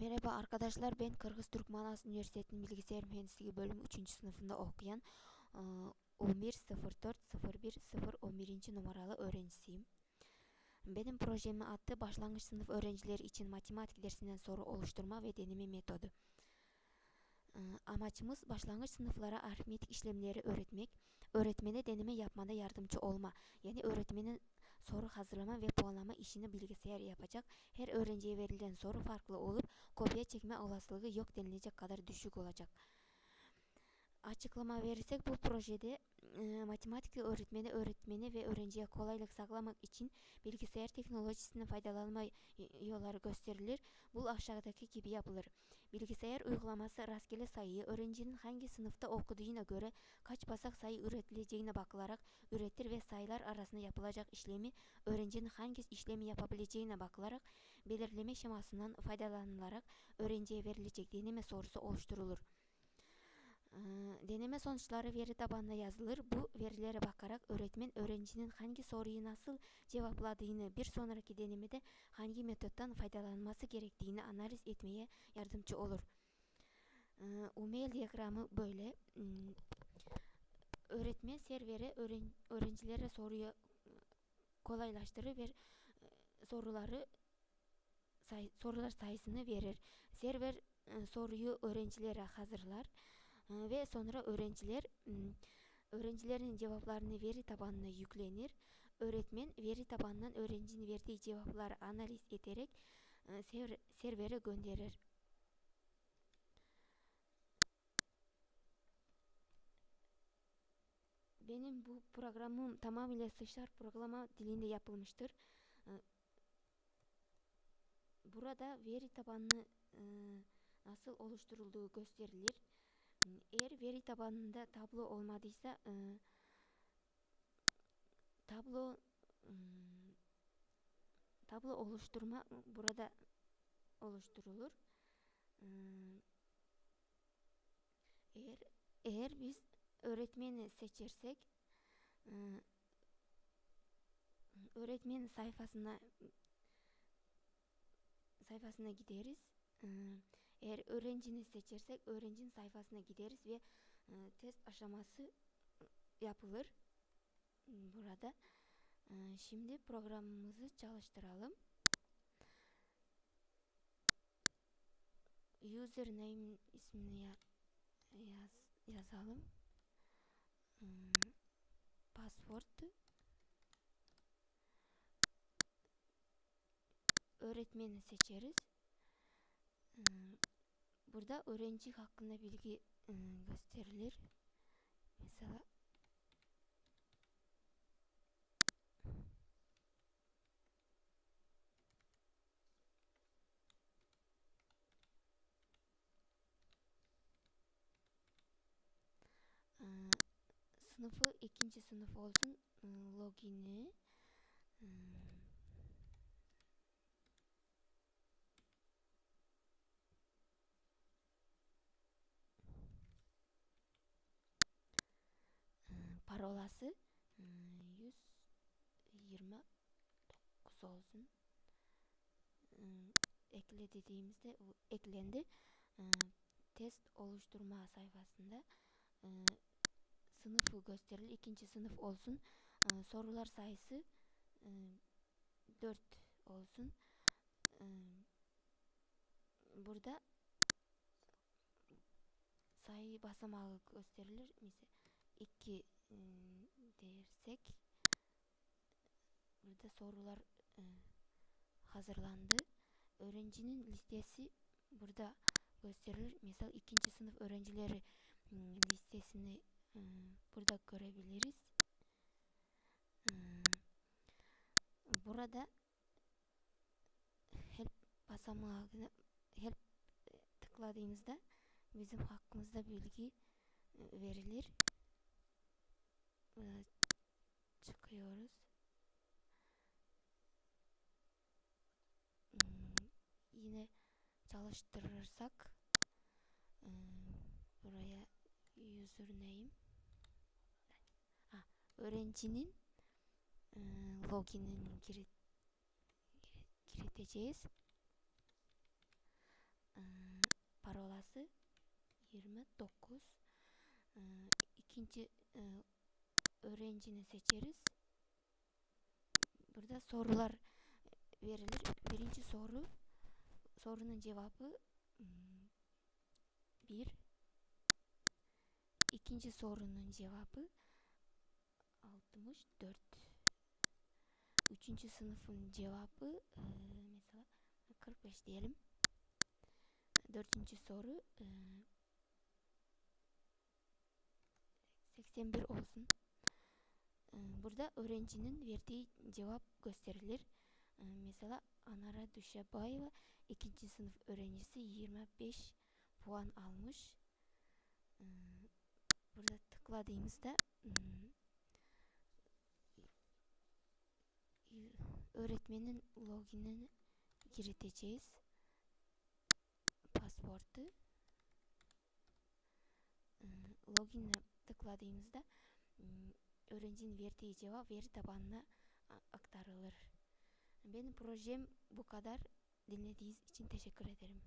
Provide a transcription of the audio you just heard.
Merhaba arkadaşlar ben Kırgız Türk Manas Üniversitesi'nin Bilgisayar Mühendisliği bölümü 3. sınıfında okuyan eee, 11.04.01.011. numaralı öğrencisiyim. Benim projemin adı başlangıç sınıf öğrencileri için matematik dersinden soru oluşturma ve deneme metodu. Eee, Amacımız başlangıç sınıflara aritmetik işlemleri öğretmek, öğretmene deneme yapmada yardımcı olma. Yani öğretmenin soru hazırlama ve puanlama işini bilgisayar yapacak. Her öğrenciye verilen soru farklı olup kopya çekme olasılığı yok denilecek kadar düşük olacak. Açıklama verirsek bu projede e, matematik öğretmeni öğretmeni ve öğrenciye kolaylık sağlamak için bilgisayar teknolojisinden faydalanma yolları gösterilir. Bu aşağıdaki gibi yapılır. Bilgisayar uygulaması rastgele sayıyı öğrencinin hangi sınıfta okuduğuna göre kaç basak sayı üretileceğine bakılarak üretir ve sayılar arasında yapılacak işlemi öğrencinin hangi işlemi yapabileceğine bakılarak belirleme şemasından faydalanılarak öğrenciye verilecek deneme sorusu oluşturulur. Ee, Deneme sonuçları veri tabanına yazılır. Bu verilere bakarak öğretmen öğrencinin hangi soruyu nasıl cevapladığını, bir sonraki denemede hangi metottan faydalanması gerektiğini analiz etmeye yardımcı olur. Ee, UML diyagramı böyle. Hmm, Öğretmen servere öğren- öğrencilere soruyu kolaylaştırır ve e, soruları sorular sayısını verir. Server e, soruyu öğrencilere hazırlar e, ve sonra öğrenciler m, öğrencilerin cevaplarını veri tabanına yüklenir. Öğretmen veri tabanından öğrencinin verdiği cevapları analiz ederek e, ser- servere gönderir. Benim bu programım tamamıyla C Sharp programa dilinde yapılmıştır. E, Burada veri tabanını e, nasıl oluşturulduğu gösterilir. Eğer veri tabanında tablo olmadıysa e, tablo mm, tablo oluşturma burada oluşturulur. E, Eğer eğer biz öğretmeni seçersek e, öğretmenin sayfasına sayfasına gideriz. E, Eğer öğrencini seçersek öğrencinin sayfasına gideriz ve e, test aşaması yapılır m, burada. E, Şimdi programımızı çalıştıralım. Username ismini ya- yaz, yazalım. Hmm, Password öğretmeni seçeriz. Hmm, Burada öğrenci hakkında bilgi ım, gösterilir. Mesela ıı, sınıfı ikinci sınıf olsun. ıı, Logini ıı, parolası ıı, 129 olsun. Iı, Ekle dediğimizde eklendi. Iı, Test oluşturma sayfasında sınıfı gösterilir. İkinci sınıf olsun. Sorular sayısı ıı, 4 olsun. Burada sayı basamağı gösterilir. Mesela 2 dersek burada sorular ıı, hazırlandı. Öğrencinin listesi burada gösterilir. Mesela ikinci sınıf öğrencileri ım, listesini burada görebiliriz. Iı, Burada help basamağına help tıkladığımızda bizim hakkımızda bilgi verilir e, çıkıyoruz. Hmm, yine çalıştırırsak e, buraya username ah, ha, öğrencinin e, loginini gir, gir, giriteceğiz. E, hmm, parolası 29 e, ikinci e, öğrencini seçeriz. Burada sorular verilir. Birinci soru sorunun cevabı bir. İkinci sorunun cevabı 64 üçüncü sınıfın cevabı mesela 45 diyelim. Dördüncü soru 81 olsun burada öğrencinin verdiği cevap gösterilir. Mesela Anara Düşebayeva ikinci sınıf öğrencisi 25 puan almış. Burada tıkladığımızda öğretmenin loginini giriteceğiz pasportu. Login'e tıkladığımızda öğrencinin verdiği cevap veri tabanına aktarılır. Benim projem bu kadar. Dinlediğiniz için teşekkür ederim